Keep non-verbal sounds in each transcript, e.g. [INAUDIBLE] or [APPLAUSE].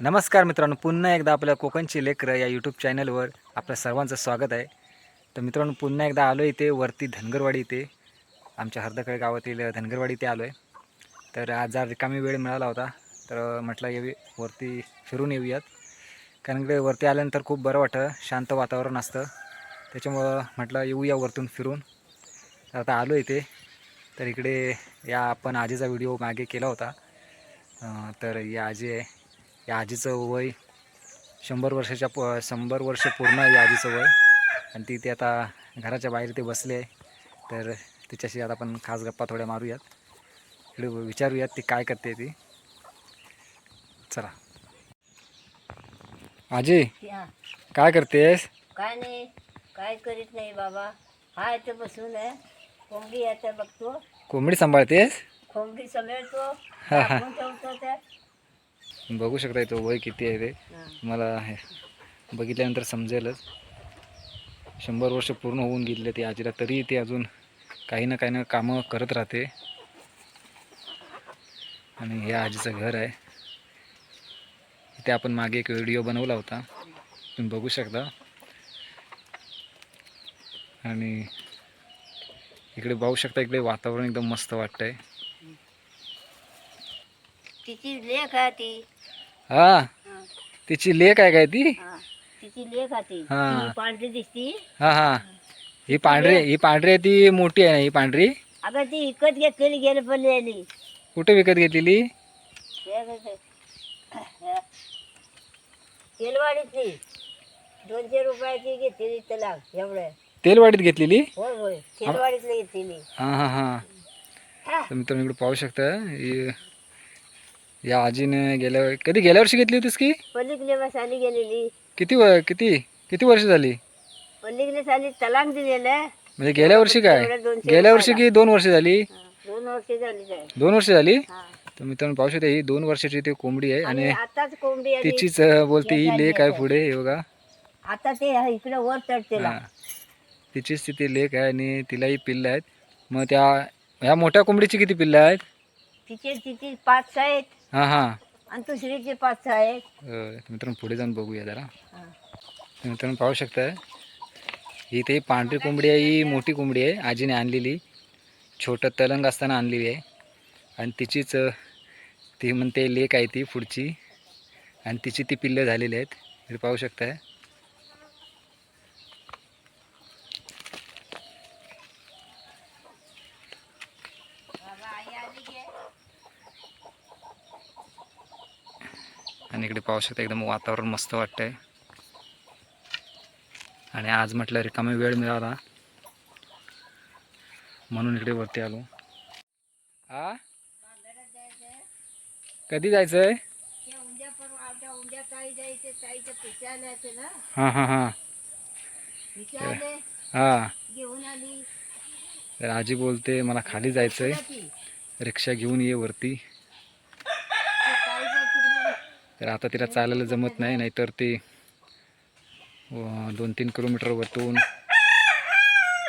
नमस्कार मित्रांनो पुन्हा एकदा आपल्या कोकणची लेकरं या यूट्यूब चॅनलवर आपल्या सर्वांचं स्वागत आहे. तर मित्रांनो पुन्हा एकदा आलो इथे वरती धनगरवाडी इथे. आमच्या हर्दकडे गावातील धनगरवाडी इथे आलो आहे तर आज जर रिकामी वेळ मिळाला होता तर म्हटलं येवी वरती फिरून येऊयात. कारण की वरती आल्यानंतर खूप बरं वाटतं शांत वातावरण असतं. त्याच्यामुळं म्हटलं येऊया वरतून फिरून. तर आता आलो इथे. तर इकडे या आपण आजीचा व्हिडिओ मागे केला होता. तर या आजी आहे. या आजीचं वय शंभर वर्षाच्या प शंभर वर्ष पूर्ण आहे या आजीचं वय. आणि ती ते आता घराच्या बाहेर ते बसले आहे. तर तिच्याशी आता आपण खास गप्पा थोड्या मारूयात. इकडे विचारूयात ती काय करते ती. चला. आजी काय करतेस? काय नाही. काय करीत नाही बाबा. हा इथं बसून आहे. कोंबडी आता बघतो. कोंबडी सांभाळतेस? कोंबडी समेळतो हा, हा. झाकून ठेवतो बघू शकता तो वय किती आहे ते. मला हे बघितल्यानंतर समजेलच. शंभर वर्ष पूर्ण होऊन गेले ते आजीला तरी ते अजून काही ना काही ना कामं करत राहते. आणि हे आजीचं घर आहे. इथे आपण मागे एक व्हिडिओ बनवला होता. तुम्ही बघू शकता. आणि इकडे पाहू शकता इकडे वातावरण एकदम मस्त वाटतंय. तिची लेख आहे ती. हा. तिची लेक आहे काय ती? हा. तिची लेख हा. पांढरी दिसती. हा हा. ही पांढरी ही पांढरी आहे ती मोठी आहे ना ही पांढरी? अगं ती विकत घेतलेली गेलं पडलेली कुठे विकत घेतलेली? तेलवाडीतली. दोनशे रुपयाची घेतलेली त्याला एवढं. तेलवाडीत घेतलेली? होय होय. तेलवाडीतली घेतलेली. हा हा हा. हा. तर मित्रांनो इकडे पाहू शकता. ही- या आजीने गेल्या कधी गेल्या वर्षी घेतली होतीस की? पलीकडे साली गेलेली. किती व किती? किती वर्ष झाली? पलीकडे साली तलाक दिलेलं. म्हणजे गेल्या वर्षी काय? दोनशे गेल्या वर्षी की दोन वर्ष झाली? हा, दोन वर्ष झाली काय? दोन वर्ष झाली? हा. तर मित्रांनो पाहू शकता ही दोन वर्षाची ती कोंबडी आहे आणि आणि आताच कोंबडी आली. तिचीच अं, बोलते ही लेक आहे पुढे हे बघा. आता ते इकडे वर चढतेला हा. तिचीच तिथे लेक आहे आणि तिलाही पिल्लं आहेत. मग त्या ह्या मोठ्या कोंबडीची किती पिल्लं आहेत? तिचे तिचे पाच आहेत. हां हां. आणि दुसरीचे पाच आहेत. अ, मित्रांनो पुढे जाऊन बघूया जरा. हा. तर मित्रांनो पाहू शकता. ही ते पांढरी कोंबडी आहे ही मोठी कोंबडी आहे आजीने आणलेली. छोटं तलंग असताना आणलेली आहे. आणि तिचीच अ, ती म्हणते लेक आहे ती पुढची. आणि तिची ती पिल्लं झालेली आहेत. हे पाहू शकताय आणि इकडे पाहू शकता एकदम वातावरण मस्त वाटतंय. आणि आज म्हटलं रिकामी वेळ मिळाला. म्हणून इकडे वरती आलो. हा कधी जायचंय? हा हा हा. आता हां. हां हां हां तर आजी बोलते मला खाली जायचंय. रिक्षा घेऊन ये वरती. तर आता तिला चालायला जमत नाही नाहीतर ते दोन तीन किलोमीटर वरतून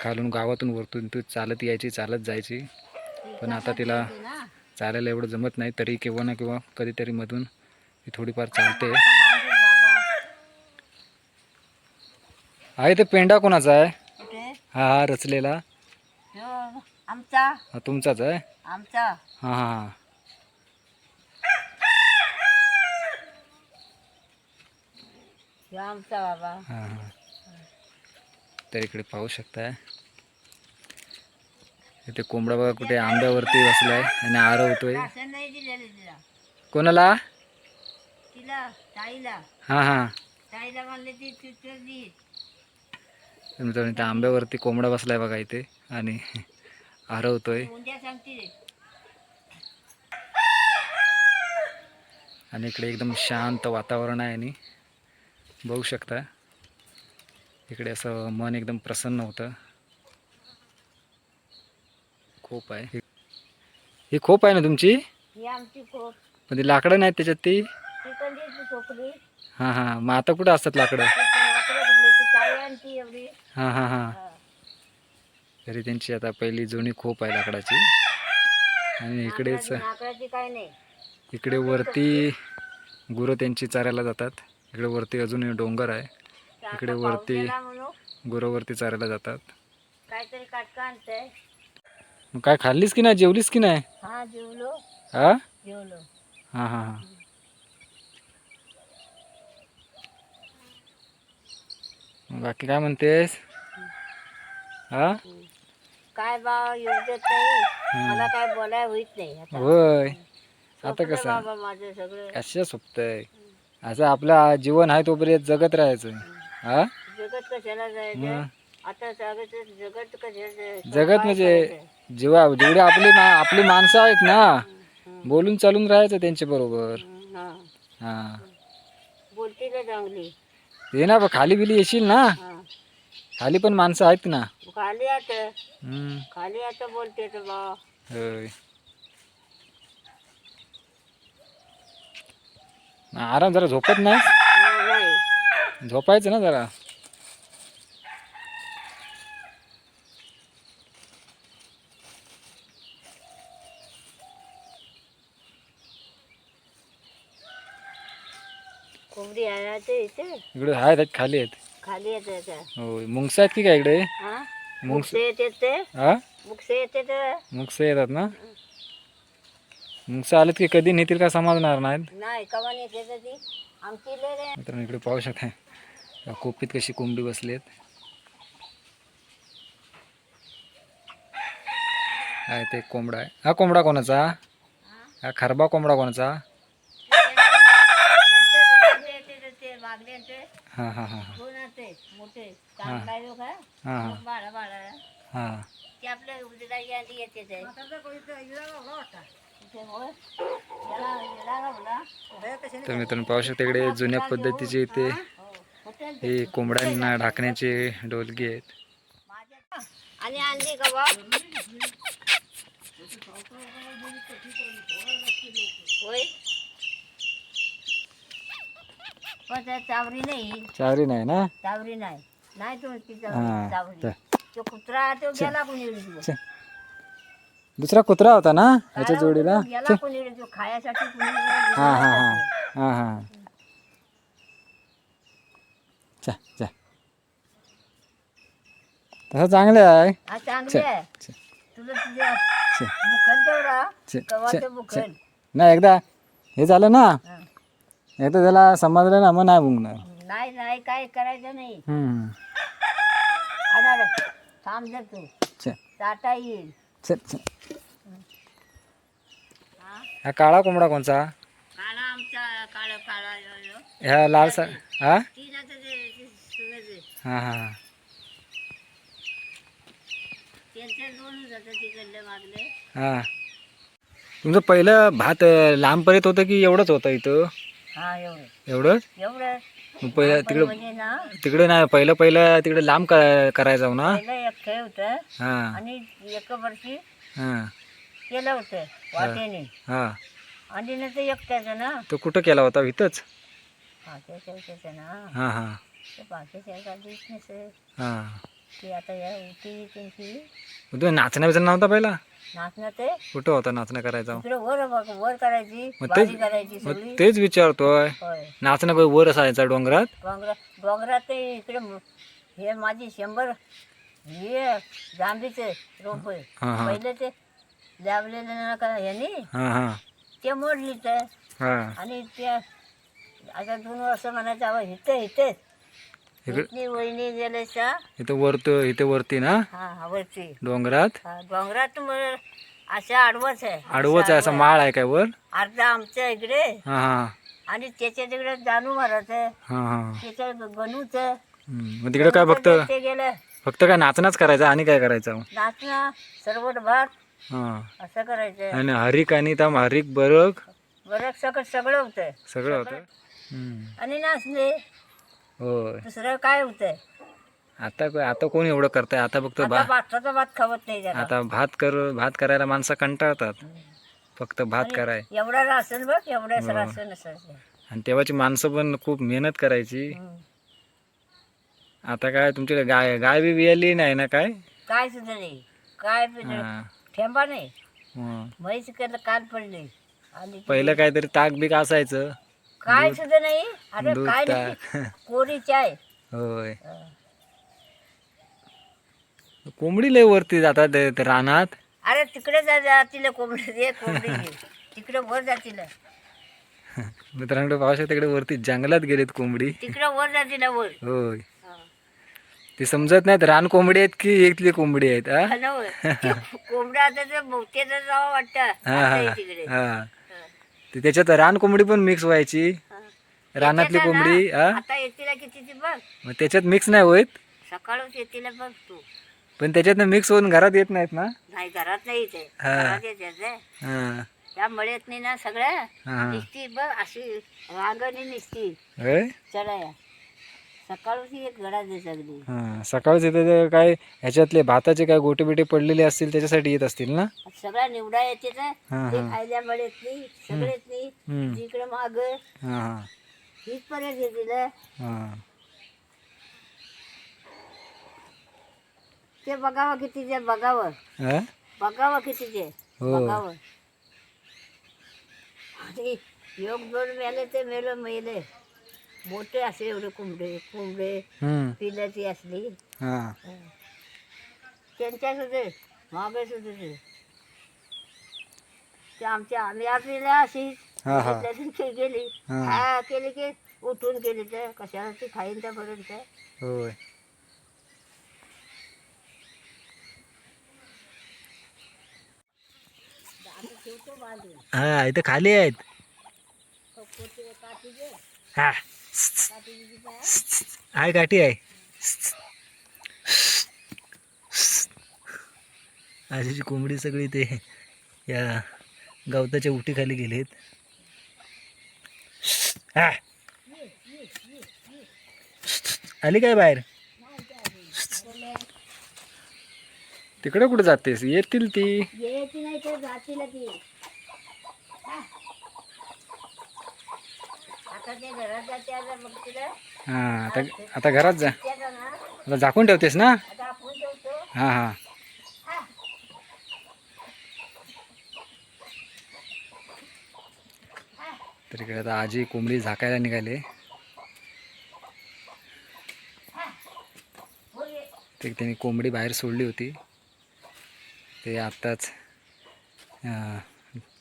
खालून गावातून वरतून तू चालत यायची चालत जायची. पण आता तिला चालायला एवढं जमत नाही तरी केव्हा ना केव्हा कधीतरी मधून ती थोडीफार चालते. आहे ते पेंडा कोणाचा आहे? हा हा रचलेला. ह्यो आमचा. हा तुमचाच आहे? आमचा. हां हां हां ह्यो आमचा बाबा. हां हां. तर इकडे पाहू शकताय. इथे कोंबडा बघा कुठे आंब्यावरती बसलाय आणि आरवतोय राशन नाही दिलेलं तिला. कोणाला? तिला ताईला. हां हां. ताईला म्हणले ती चित्र दी तर मित्रांनो इथे आंब्यावरती कोंबडा बसलाय बघा इथे आणि आरवतोय उद्या सांगते आणि इकडे एकदम शांत वातावरण आहे आणि बघू शकता. इकडे असं मन एकदम प्रसन्न होतं. खोप आहे. ही- ही खोप आहे ना तुमची? ही पण ती लाकडं नाहीत त्याच्यात ती? हां हां. मग आता कुठं असतात लाकडं? हां हां हां. तरी त्यांची आता पहिली जुनी खोप आहे लाकडाची. आणि इकडेच इकडे वरती गुरं त्यांची चारायला जातात. इकडे वरती अजून डोंगर आहे. इकडे वरती- गेला म्हणून गुरं वरती चारायला जातात. काहीतरी काटका आणतंय. मग काय खाल्लीस की नाही? जेवलीस की नाही? हा जेवलो. हा जेवलो. हां हां हां. बाकी काय म्हणतेस? हा काय बा नाही. मला काय बोलाय होईत नाही. होय. आता कसं? बाबा माझं सगळं. कशा सोपतंय? असं आपलं जीवन आहे तोपर्यंत जगत राहायचं. हा? जगत कशाला जायचं? मग आता जगत जगत कशाला जगत म्हणजे जेव्हा जेवढी आपली मा आपली माणसं आहेत ना बोलून चालून राहायचं त्यांच्या बरोबर. हा. हा. बोलते का चांगली? ये ना खाली बिली येशील ना. खाली पण माणसं आहेत ना. खाली आता. खाली आता बोलते तर बा. होय. आराम जरा झोपत नाही? हा, नाही झोपायचं ना जरा. कोंबडी ते इथे? इकडे आहेत आहेत, खाली आहेत. खाली येते आता होय मुंगसा आहेत की काय इकडे? हा? मुंगस. मुक्से येते ते? हा? मुक्से येते तर मुंगसा येतात ना? मुंगसा आलेत की कधी नेतील का समजणार नाहीत? नाही कवा येते तर ती? आमची लय रे. मित्रांनो इकडे पाहू शकता. या कोपीत कशी कोंबडी बसली आहेत आहे ते कोंबडा आहे. हा कोंबडा कोणाचा? हा? खरबा कोंबडा कोणाचा? येते तर ते वागले ते हां हां. हां दोन असते मोठे काम काय लोक हां हां. बाळा बाळा. हां. ते आपल्या आधी येते ते. तर मित्रांनो पाहू शकता इकडे जुन्या पद्धतीचे इथे हो. कोंबड्यांना ढाकण्याचे डोलगी आहेत. आणि होय पण चावरी नाही चारी नाही ना? चावरी नाही. नाही ती चावरी. तर तो कुत्रा तो गेला कोणी च- दुसरा कुत्रा होता ना ह्याच्या जोडीला? कोणी खायासाठी कोणी हां हां हां. हां हां. चा चा. तसं चांगलं आहे. हा चांगले आहे. च- तुला तुझ्या च- बुखल तेवढा. च- कवाचं च- बुखल नाही एकदा. हे झालं ना? हा. एकदा त्याला समजलं ना मग नाही बुंगणार नाही नाही काय करायचं नाही. हम्म. अरे थांब जर तू. च- येईल. च- च. हा हा काळा कोंबडा कोणचा काळा आमचा काळा काळा यो- यो. ह्या लाल सा हा ती जातं ते ते सुनेचं. हां हां हां त्यांचे दोन जातं तिकडले मागले हां तुमचं पहिलं भात अं, लांबपर्यंत होतं की एवढंच होतं इथं हा एवढं. एवढंच? एवढं. मग पहिलं तिकडं म्हणजे ना तिकडे नाही पहिलं पहिलं तिकडे लांब क- करायचं ना? पहिलं एक खेळ होतं. हां. आणि एक वर्षी हां. केलं होतं वाटेने. हां. आणि नंतर एकट्याचं ना. तो कुठं केला होता इथंच? हा त्याचं ना. हां हां. ते बाकीच्या एका बिझनेस आहे. हां. ती आता या होती त्यांची मग नव्हता पहिला? नाचणं ते कुठं होता नाचणं करायचा? वर बघ वर करायची मग ते- बारी करायची मग सगळी. तेच विचारतोय. होय. नाचणं काही वर असायचा डोंगरात? डोंगरा डोंगरात ते इकडे म- हे माझी शंभर हे जांभीचे रोप आहे. हां हां. पहिले ते लावलेले ना का ह्यानी? हां हां. ते मोडली तर हां. आणि ते आता दोन वर्ष म्हणायचं हवं इथे इथे इकडे इथली वहिनी इथं वरत इथे वरती ना? हा डोंगरात? हा, डोंगरात मग अशा आडवच आहे. आडवच आहे असा माळ आहे काय वर? अर्धा आमच्या इकडे. हां हां. आणि त्याच्या तिकडे जानू महाराज आहे. हां हां. त्याच्या गणूच आहे. हम्म. मग तिकडे काय फक्त ते गेलं. फक्त काय नाचणंच करायचं आणि काय करायचं? नाचणं सरवट भात. हां. असं करायचं आणि हरिक आणि त्या हरिक बरक बरं सगळं सगळं होतंय. सगळं होतं हम्म. आणि नाचणे. होय. दुसरं काय होतंय? आता काय- आता कोण एवढं करताय? आता फक्त आता भा भाताचा भात खावत नाही जरा. आता भात कर भात करायला माणसं कंटाळतात. फक्त भात कराय एवढा रासन बघ एवढंच रासन असायचं आणि तेव्हाची माणसं पण खूप मेहनत करायची. हम्म. आता काय तुमच्याकडे गाय गाय बी बियाली नाही ना काय? काय सुद्धा नाही. काय बी नाही. हां. ठेंबा नाही. हं. म्हैस केलं पडली. आणि पहिलं काहीतरी ताक बीक असायचं. काय सुद्धा नाही? अरे दूध काय ताक. नाही [LAUGHS] कोरी चाय होय. कोंबडी लय वरती जातात ते- ते रानात. अरे तिकडे जा जातील कोंबडी दे कोंबडी दे. तिकडे वर जातील [LAUGHS] मित्रांकडे पावसा तिकडे वरती जंगलात गेलेत कोंबडी. तिकडे वर जातील वर. होय. ते समजत नाहीत रान कोंबडी आहेत की इथली कोंबडी आहेत [LAUGHS] हा? हा ना वर. ते कोंबडा आता ते बहुतेक जावं वाटतं. हा आता हा हे तिकडे. हा हा. ते त्याच्यात रान कोंबडी पण मिक्स व्हायची. रानातली कोंबडी हा? आता येतील किती ती बघ. मग त्याच्यात मिक्स नाही होत. सकाळच येतील बघ तू. पण त्याच्यातनं मिक्स होऊन घरात येत नाहीत ना? नाही घरात नाही येते हा. घरात येते हा. त्या मळ्यात नाही ना सगळ्या हा. निसती बघ अशी रांगणी निसती. होय? चढाया. सकाळच एक गडा दे सगळी हा सकाळच येते ते काय ह्याच्यातले भाताचे काय गोटे बिटे पडलेले असतील त्याच्यासाठी येत असतील ना? सगळ्या निवडा येते हा, ते हा. खायला नाही सगळेच नाही. हम्म. जिकडे माग हा हा. येते ना हा. ते बघावं किती ते बघावं. हा? बघावं किती ते हो. बघावं. आणि योग दोन मेले ते मेलो मेले मोठे असे एवढे कोंबडे कोंबडे पिल्याची असली. हा. त्यांच्या सुद्धा मागे सुद्धा ते. ते आमच्या आम्ही आपल्याला अशी हा हा. गेली. हा. हा केली की उठून गेली तर कशाला ती खाईन त्यापर्यंत होय. हा इथं खाली आहेत. हा. आहे काठी आहे. आजीची कोंबडी सगळी ते या गवताच्या उटीखाली गेलेत. हा. आली काय बाहेर? तिकडे कुठे जातेस? येतील ती यायची नाही तर जातील ती हा. आता आता हा घरात जा. आता झाकून ठेवतेस ना? हा हा. तर इकडे आता आजी कोंबडी झाकायला निघाले. ते त्यांनी कोंबडी बाहेर सोडली होती. ते आत्ताच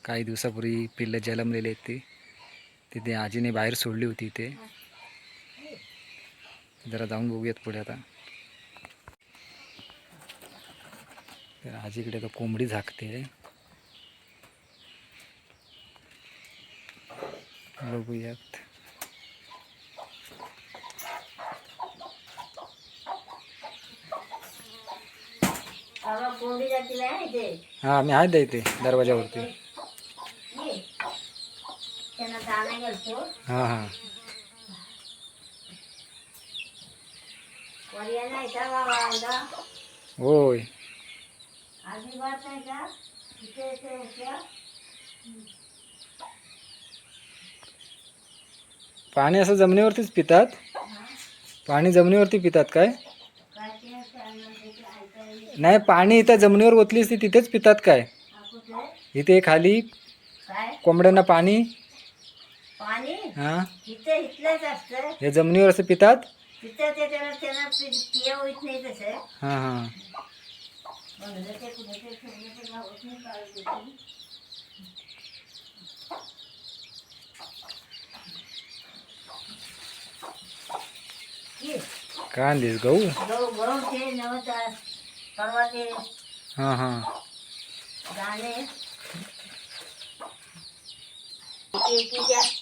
काही दिवसापूर्वी पिल्लं जन्मलेली आहेत ती. ते ते आजीने बाहेर सोडली होती इथे. जरा जाऊन बघूयात पुढे आता. तर आजीकडे आता कोंबडी झाकते. बघूयात. हा आम्ही आहेत इथे दरवाजावरती ये. त्यांना दाणा घालतो हां हां. होय. पाणी असं जमिनीवरतीच पितात? पाणी जमिनीवरती पितात काय. नाही. पाणी इथं जमिनीवर ओतलीस ती तिथेच पितात काय? इथे खाली कोंबड्यांना पाणी? पाणी हां? इथे इथलंच असतं. हे जमिनीवर असं पितात? तिथं ते त्याला त्यांना पिया होत नाही तसं. हां हां. म्हणलं ते कुठे ते ठेवलं ते गावात नाही काढत होती. ये, काय आणलीस गहू? गहू गहू ते नव्हता परवा ते हां हां. एकीच्या ये, हा,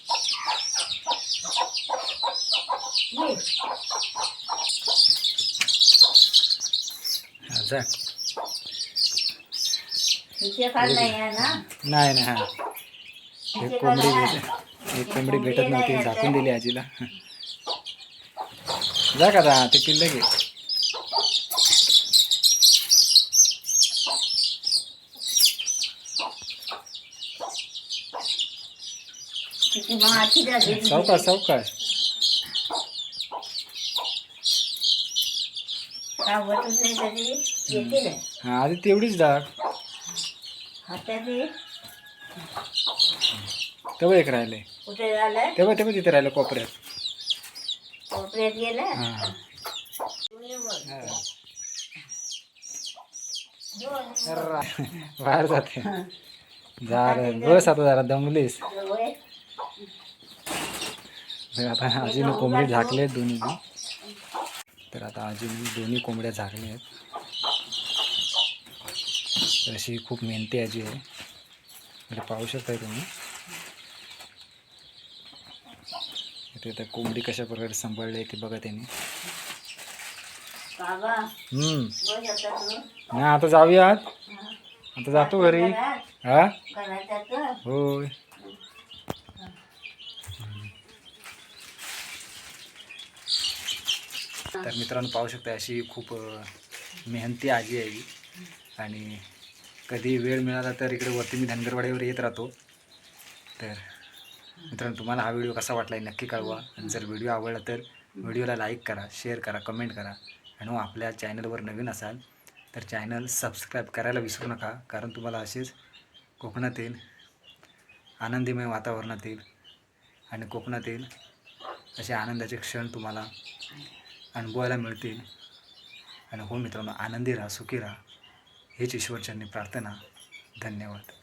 जा. नाही ना? हां. एक कोंबडी भेट एक कोंबडी भेटत नव्हती झाकून दिली आजीला. जा का ते पिल्लं घे तिथे मग आजीला घे. सावकाश सावकाश हा आधी तेवढीच ये. तेवढं एक राहिले. तेव्हा तेव्हा तिथे राहिलं कोपऱ्यात. कोपऱ्यात गेलं? हां. बाहेर जाते. झालं बस आता जरा दमलीस. आता आजीने कोंबडी झाकले आहेत दोन्ही. तर आता आजीने दोन्ही कोंबड्या झाकल्या आहेत. तर अशी खूप मेहनती आजी आहे. म्हणजे पाहू शकताय तुम्ही. इथे आता कोंबडी कशा प्रकारे सांभाळली आहे ते बघा त्यांनी. तू. नाही आता जाऊयात. आता जातो घरी. हा? होय. तर मित्रांनो. पाहू शकता अशी खूप मेहनती आजी आहे आणि कधी वेळ मिळाला तर इकडे वरती मी धनगरवाडीवर येत राहतो. तर मित्रांनो तुम्हाला हा व्हिडिओ कसा वाटला आहे नक्की कळवा. आणि जर व्हिडिओ आवडला तर व्हिडिओला लाईक करा शेअर करा कमेंट करा. आणि हो आपल्या चॅनलवर नवीन असाल तर चॅनल सबस्क्राईब करायला विसरू नका कारण तुम्हाला असेच कोकणातील आनंदीमय वातावरणातील आणि कोकणातील असे आनंदाचे क्षण तुम्हाला अनुभवायला मिळतील. आणि हो मित्रांनो आनंदी राहा सुखी राहा. हेच ईश्वरचरणी प्रार्थना. धन्यवाद.